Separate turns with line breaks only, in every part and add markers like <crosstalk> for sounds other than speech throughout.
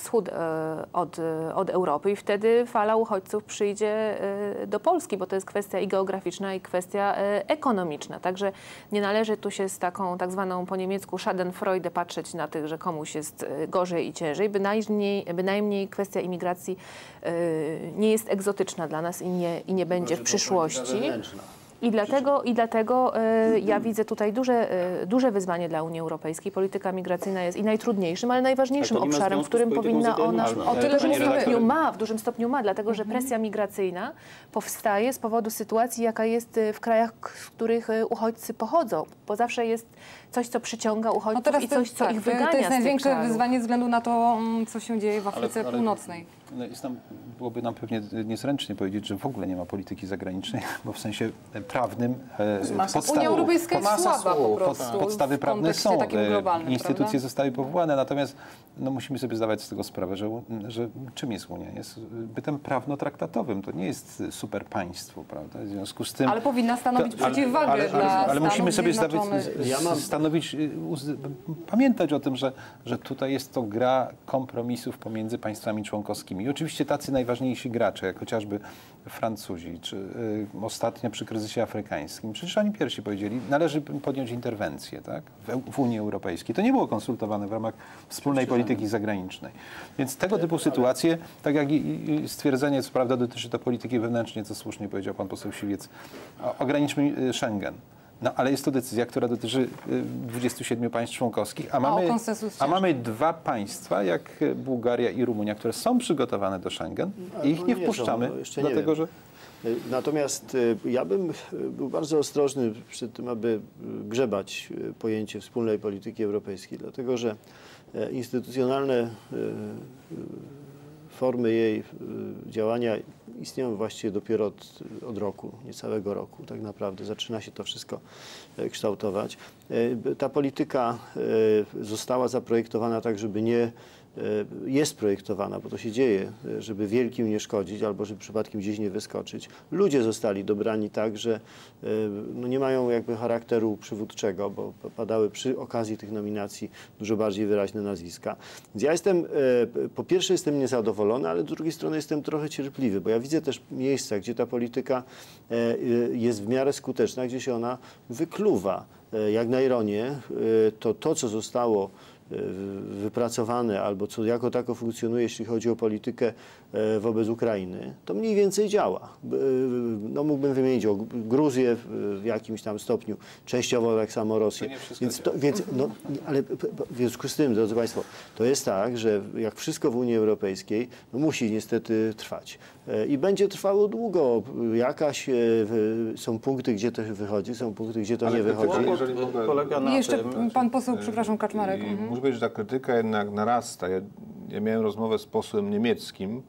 wschód e, od, e, od Europy i wtedy fala uchodźców przyjdzie e, do Polski, bo to jest kwestia i geograficzna, i kwestia ekonomiczna. Także nie należy tu się z taką tak zwaną po niemiecku Schadenfreude patrzeć na tych, że komuś jest gorzej i ciężej. Bynajmniej, bynajmniej kwestia imigracji nie jest egzotyczna dla nas i nie, i nie będzie w przyszłości. I dlatego, i dlatego e, ja widzę tutaj duże, e, duże wyzwanie dla Unii Europejskiej. Polityka migracyjna jest i najtrudniejszym, ale najważniejszym
to
obszarem, w którym powinna ona o tyle,
to
że stopniu ma, w dużym stopniu ma, dlatego że
Mhm.
presja migracyjna powstaje z powodu sytuacji, jaka jest w krajach, z których e, uchodźcy pochodzą. Bo zawsze jest coś, co przyciąga
No
uchodźców
teraz
i
to,
coś, co
tak,
ich
to
wygania
jest
z tych
największe wyzwanie ze względu na to, mm, co się dzieje w Afryce
Ale- ale-
Północnej.
No, jest nam, byłoby nam pewnie niezręcznie powiedzieć, że w ogóle nie ma polityki zagranicznej, <laughs> bo w sensie prawnym e,
masa
podstawy,
Unia Europejska jest słaba po prostu
pod, podstawy prawne są, e, instytucje
prawda?
zostały powołane, natomiast no, musimy sobie zdawać z tego sprawę, że, że czym jest Unia? Jest bytem prawno-traktatowym, to nie jest super państwo, prawda? W związku z tym...
Ale powinna stanowić
To- ale-
przeciwwagę
ale,
dla
ale, ale
Stanów
musimy sobie zdawać,
Ja mam-
stanowić, y, uz- pamiętać o tym, że, że tutaj jest to gra kompromisów pomiędzy państwami członkowskimi. I oczywiście tacy najważniejsi gracze, jak chociażby Francuzi, czy y, ostatnio przy kryzysie afrykańskim, przecież oni pierwsi powiedzieli, należy podjąć interwencję tak, w, w Unii Europejskiej. To nie było konsultowane w ramach wspólnej polityki zagranicznej. Więc tego typu sytuacje, tak jak i, i stwierdzenie, co prawda dotyczy to polityki wewnętrznej, co słusznie powiedział pan poseł Siwiec, o- ograniczmy y, Schengen. No, ale jest to decyzja, która dotyczy y, 27 państw członkowskich, a mamy, a mamy dwa państwa, jak y, Bułgaria i Rumunia, które są przygotowane do Schengen i ich
no
nie
nie
wpuszczamy,
są, no nie
dlatego że...
Natomiast y, ja bym y, był bardzo ostrożny przy tym, aby y, grzebać y, pojęcie wspólnej polityki europejskiej, dlatego że e, instytucjonalne y, y, formy jej y, działania istnieją właściwie dopiero od, od roku, niecałego roku tak naprawdę. Zaczyna się to wszystko e, kształtować. E, Ta polityka e, została zaprojektowana tak, żeby nie jest projektowana, bo to się dzieje, e, żeby wielkim nie szkodzić albo żeby przypadkiem gdzieś nie wyskoczyć. Ludzie zostali dobrani tak, że e, no nie mają jakby charakteru przywódczego, bo padały przy okazji tych nominacji dużo bardziej wyraźne nazwiska. Więc ja jestem, po pierwsze jestem niezadowolony, ale z drugiej strony jestem trochę cierpliwy, bo ja widzę też miejsca, gdzie ta polityka jest w miarę skuteczna, gdzie się ona wykluwa. Jak na ironię, to to, co zostało wypracowane albo co jako tako funkcjonuje, jeśli chodzi o politykę e, wobec Ukrainy, to mniej więcej działa. E, No mógłbym wymienić o Gruzję w jakimś tam stopniu, częściowo tak samo Rosję.
To nie wszystko
Więc, to, więc no, ale w związku z tym, drodzy Państwo, to jest tak, że jak wszystko w Unii Europejskiej, no musi niestety trwać. E, I będzie trwało długo. Jakaś są punkty, gdzie to wychodzi, są punkty, gdzie to nie wychodzi.
jeżeli mogę-
Polega na
Jeszcze
tym,
pan poseł, przepraszam, Kaczmarek. Mhm.
Muszę powiedzieć, że ta krytyka jednak narasta. Ja, ja miałem rozmowę z posłem niemieckim,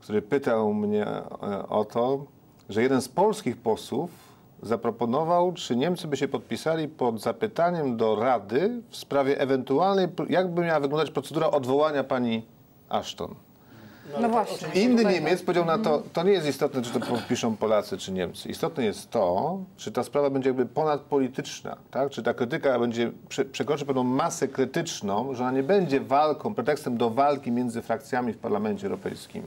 który pytał mnie e, o to, że jeden z polskich posłów zaproponował, czy Niemcy by się podpisali pod zapytaniem do Rady w sprawie ewentualnej, jakby miała wyglądać procedura odwołania pani Ashton.
No właśnie.
Inny Niemiec powiedział na to, to nie jest istotne, czy to podpiszą Polacy, czy Niemcy. Istotne jest to, czy ta sprawa będzie jakby ponadpolityczna, tak? Czy ta krytyka będzie, prze, przekroczy pewną masę krytyczną, że ona nie będzie walką, pretekstem do walki między frakcjami w Parlamencie Europejskim.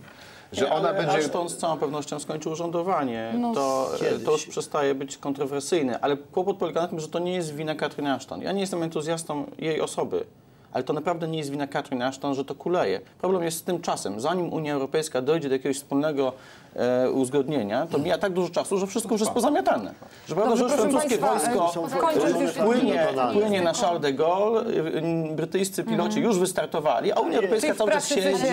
Że
Nie,
ona
ale
będzie...
Ashton z całą pewnością skończył urzędowanie.
No,
to, to już przestaje być kontrowersyjne. Ale kłopot polega na tym, że to nie jest wina Catherine Ashton. Ja nie jestem entuzjastą jej osoby. Ale to naprawdę nie jest wina Catherine Ashton, że to kuleje. Problem jest z tym czasem. Zanim Unia Europejska dojdzie do jakiegoś wspólnego e, uzgodnienia, to mija tak dużo czasu, że wszystko już jest pozamiatane. Że prawda, że francuskie wojsko
e,
płynie, płynie na Charles de Gaulle, y, y, brytyjscy piloci już wystartowali, a Unia Europejska cały czas siedzi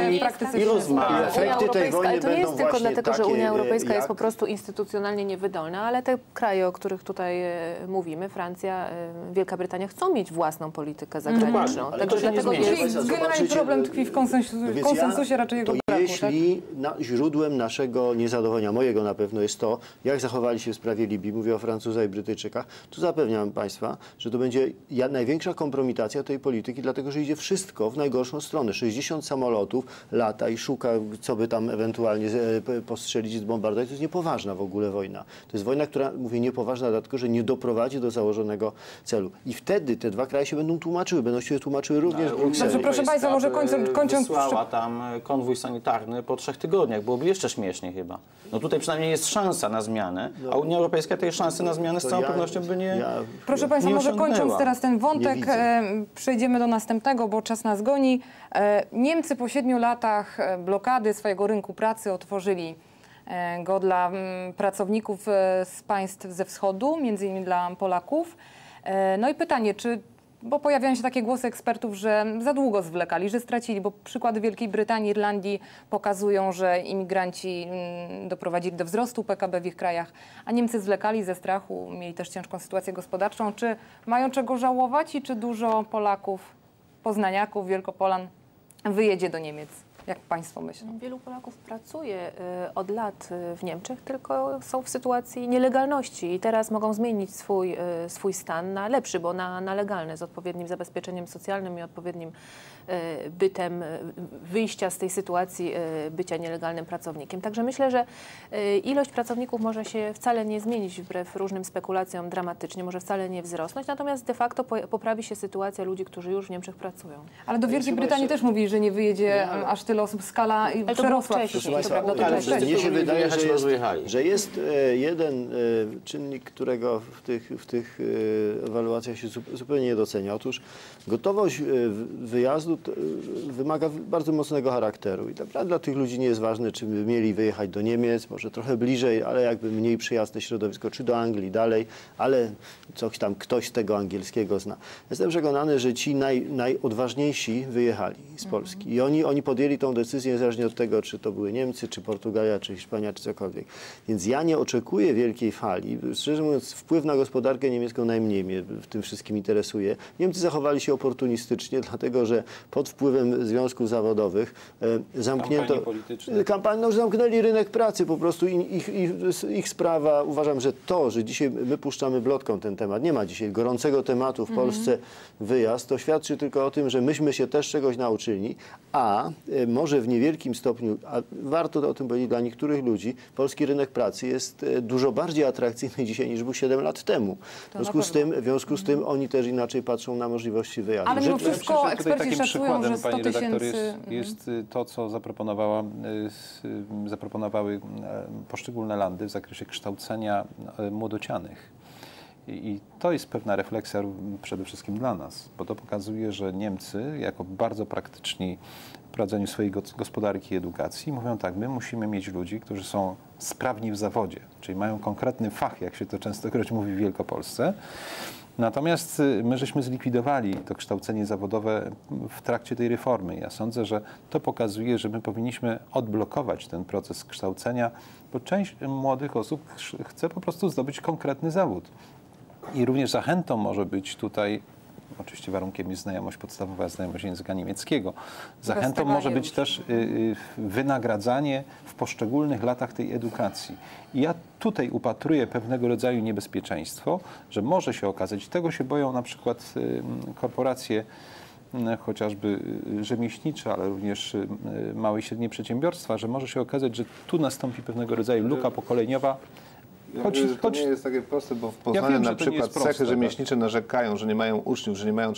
i rozmawia.
Efekty
Unia
tej
Europejska,
wojny
ale to nie jest tylko dlatego, że Unia
e,
Europejska jest po prostu instytucjonalnie niewydolna, ale te kraje, o których tutaj e, mówimy, Francja, e, Wielka Brytania, chcą mieć własną politykę zagraniczną.
Ale
Także dlatego jest
generalnie problem tkwi w konsensusie, raczej jego braku.
jeśli na, źródłem naszego niezadowolenia, mojego na pewno jest to, jak zachowali się w sprawie Libii, mówię o Francuzach i Brytyjczykach, to zapewniam Państwa, że to będzie największa kompromitacja tej polityki, dlatego że idzie wszystko w najgorszą stronę. 60 samolotów lata i szuka, co by tam ewentualnie e, postrzelić, zbombardować. To jest niepoważna w ogóle wojna. To jest wojna, która, mówię, niepoważna, dlatego że nie doprowadzi do założonego celu. I wtedy te dwa kraje się będą tłumaczyły, będą się tłumaczyły również Brukseli.
Dobrze, proszę Państwa, może
Europejska
kończąc- kończąc-
Wysłała tam konwój sanitarny po trzech tygodniach. Byłoby jeszcze śmieszniej chyba. No tutaj przynajmniej jest szansa na zmianę, a Unia Europejska tej szansy na zmianę z całą
ja-
pewnością by nie...
ja-
Proszę Państwa,
nie
może kończąc teraz ten wątek, e, przejdziemy do następnego, bo czas nas goni. E, Niemcy po siedmiu latach e, blokady swojego rynku pracy otworzyli e, go dla mm, pracowników e, z państw ze wschodu, między innymi dla Polaków. E, No i pytanie, czy bo pojawiają się takie głosy ekspertów, że za długo zwlekali, że stracili, bo przykłady Wielkiej Brytanii, Irlandii pokazują, że imigranci mm, doprowadzili do wzrostu PKB w ich krajach, a Niemcy zwlekali ze strachu, mieli też ciężką sytuację gospodarczą. Czy mają czego żałować i czy dużo Polaków, poznaniaków, Wielkopolan wyjedzie do Niemiec? Jak Państwo myślą?
Wielu Polaków pracuje y, od lat y, w Niemczech, tylko są w sytuacji nielegalności i teraz mogą zmienić swój, y, swój stan na lepszy, bo na, na legalny, z odpowiednim zabezpieczeniem socjalnym i odpowiednim bytem y, wyjścia z tej sytuacji y, bycia nielegalnym pracownikiem. Także myślę, że ilość pracowników może się wcale nie zmienić wbrew różnym spekulacjom dramatycznie, może wcale nie wzrosnąć, natomiast de facto po- poprawi się sytuacja ludzi, którzy już w Niemczech pracują.
Ale do Wielkiej Brytanii też mówi, że nie wyjedzie aż tyle osób. Skala i
Ale to
przerosła
było wcześniej, to
prawda? To
ale
Mnie się wydaje, że
to
jest, że jest e, jeden e, czynnik, którego w tych, w tych e, ewaluacjach się zu- zupełnie nie docenia. Otóż gotowość e, wyjazdu wymaga bardzo mocnego charakteru i dla tych ludzi nie jest ważne, czy by mieli wyjechać do Niemiec, może trochę bliżej, ale jakby mniej przyjazne środowisko, czy do Anglii dalej, ale coś tam ktoś z tego angielskiego zna. Jestem przekonany, że ci naj, najodważniejsi wyjechali z Polski i oni, oni podjęli tą decyzję niezależnie od tego, czy to były Niemcy, czy Portugalia, czy Hiszpania, czy cokolwiek. Więc ja nie oczekuję wielkiej fali. Szczerze mówiąc, wpływ na gospodarkę niemiecką najmniej mnie w tym wszystkim interesuje. Niemcy zachowali się oportunistycznie, dlatego że pod wpływem związków zawodowych e, zamknięto...
Polityczne.
Kampanii, no, zamknęli rynek pracy po prostu i ich, ich, ich sprawa. Uważam, że to, że dzisiaj my puszczamy blotką ten temat, nie ma dzisiaj gorącego tematu w Polsce wyjazd, to świadczy tylko o tym, że myśmy się też czegoś nauczyli, a e, może w niewielkim stopniu, a warto o tym powiedzieć dla niektórych ludzi, polski rynek pracy jest e, dużo bardziej atrakcyjny dzisiaj niż był 7 lat temu. W związku z tym, w związku z tym oni też inaczej patrzą na możliwości wyjazdu.
Ale mimo wszystko eksperci szacują,
przykładem,
że 100
pani redaktor, jest, jest y, to, co zaproponowała, y, y, zaproponowały e, poszczególne landy w zakresie kształcenia e, młodocianych. I, to jest pewna refleksja przede wszystkim dla nas, bo to pokazuje, że Niemcy, jako bardzo praktyczni w prowadzeniu swojej gos- gospodarki i edukacji, mówią tak, my musimy mieć ludzi, którzy są sprawni w zawodzie, czyli mają konkretny fach, jak się to częstokroć mówi w Wielkopolsce. Natomiast y, my żeśmy zlikwidowali to kształcenie zawodowe w trakcie tej reformy. Ja sądzę, że to pokazuje, że my powinniśmy odblokować ten proces kształcenia, bo część młodych osób ch- chce po prostu zdobyć konkretny zawód. I również zachętą może być tutaj, oczywiście warunkiem jest znajomość podstawowa, znajomość języka niemieckiego. Zachętą może być
już.
też y, y, wynagradzanie w poszczególnych latach tej edukacji. I ja tutaj upatruję pewnego rodzaju niebezpieczeństwo, że może się okazać, tego się boją na przykład y, korporacje y, chociażby rzemieślnicze, ale również małe i średnie przedsiębiorstwa, że może się okazać, że tu nastąpi pewnego rodzaju luka pokoleniowa.
Ja
Choć-
mówię, że to
choć-
nie jest takie proste, bo w Poznaniu
wiem, że
na przykład
proste,
cechy
tak.
rzemieślnicze narzekają, że nie mają uczniów, że nie mają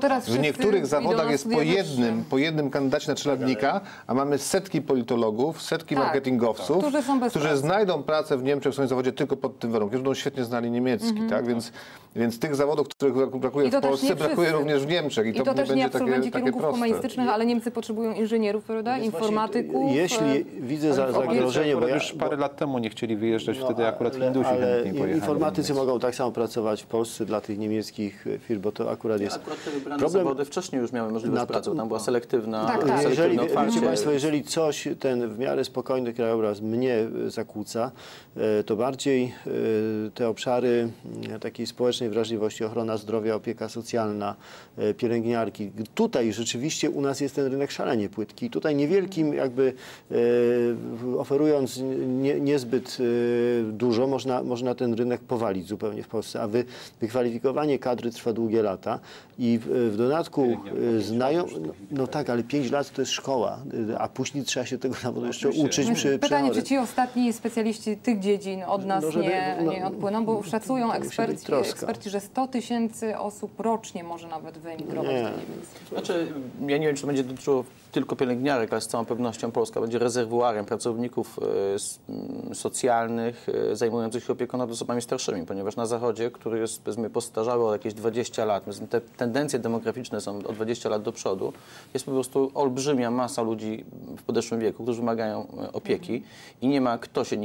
teraz
w niektórych zawodach jest po jednym, po jednym kandydacie na czeladnika, a mamy setki politologów, setki
Tak,
marketingowców,
którzy są bez
którzy
pracy.
znajdą pracę w Niemczech w swoim zawodzie tylko pod tym warunkiem, że będą świetnie znali niemiecki, tak? Więc, więc tych zawodów, których brakuje
Mhm.
W Polsce, brakuje również w Niemczech i,
I to,
to,
też
nie
nie
będzie takie,
absolwenci
takie
kierunków
proste.
humanistycznych, ale Niemcy potrzebują inżynierów, prawda? Informatyków.
Jeśli
e,
widzę zagrożenie, bo ja,
już parę lat temu nie chcieli wyjeżdżać, wtedy akurat akurat
Ale,
Hindusi
ale
pojechali.
informatycy mogą tak samo pracować w Polsce dla tych niemieckich firm, bo to akurat jest
Akurat te wybrane
problem.
zawody wcześniej już miały możliwość
to-
pracy, tam była selektywna,
Tak, tak.
Jeżeli, wiecie Państwo, jeżeli coś ten w miarę spokojny krajobraz mnie e, zakłóca, e, to bardziej e, te obszary m, takiej społecznej wrażliwości, ochrona zdrowia, opieka socjalna, e, pielęgniarki. Tutaj rzeczywiście u nas jest ten rynek szalenie płytki. Tutaj niewielkim jakby e, oferując nie, niezbyt e, dużo, można, można ten rynek powalić zupełnie w Polsce, a wy, wykwalifikowanie kadry trwa długie lata i w, w dodatku e, znają, no, no tak, ale 5 lat to jest szkoła, e, a później trzeba się tego zawodu jeszcze
Oczywiście.
uczyć przy,
Pytanie,
przy
czy ci ostatni specjaliści tych dziedzin od nas
No, żeby-
nie,
no,
nie odpłyną, bo szacują
musi być
eksperci, eksperci, że 100 tysięcy osób rocznie może nawet wyemigrować
Nie.
do Niemiec.
Znaczy, ja nie wiem, czy to będzie dotyczyło tylko pielęgniarek, ale z całą pewnością Polska będzie rezerwuarem pracowników e, socjalnych e, zajmujących się opieką nad osobami starszymi, ponieważ na Zachodzie, który jest powiedzmy postarzały o jakieś 20 lat, te tendencje demograficzne są o 20 lat do przodu, jest po prostu olbrzymia masa ludzi w podeszłym wieku, którzy wymagają e, opieki i nie ma kto się nim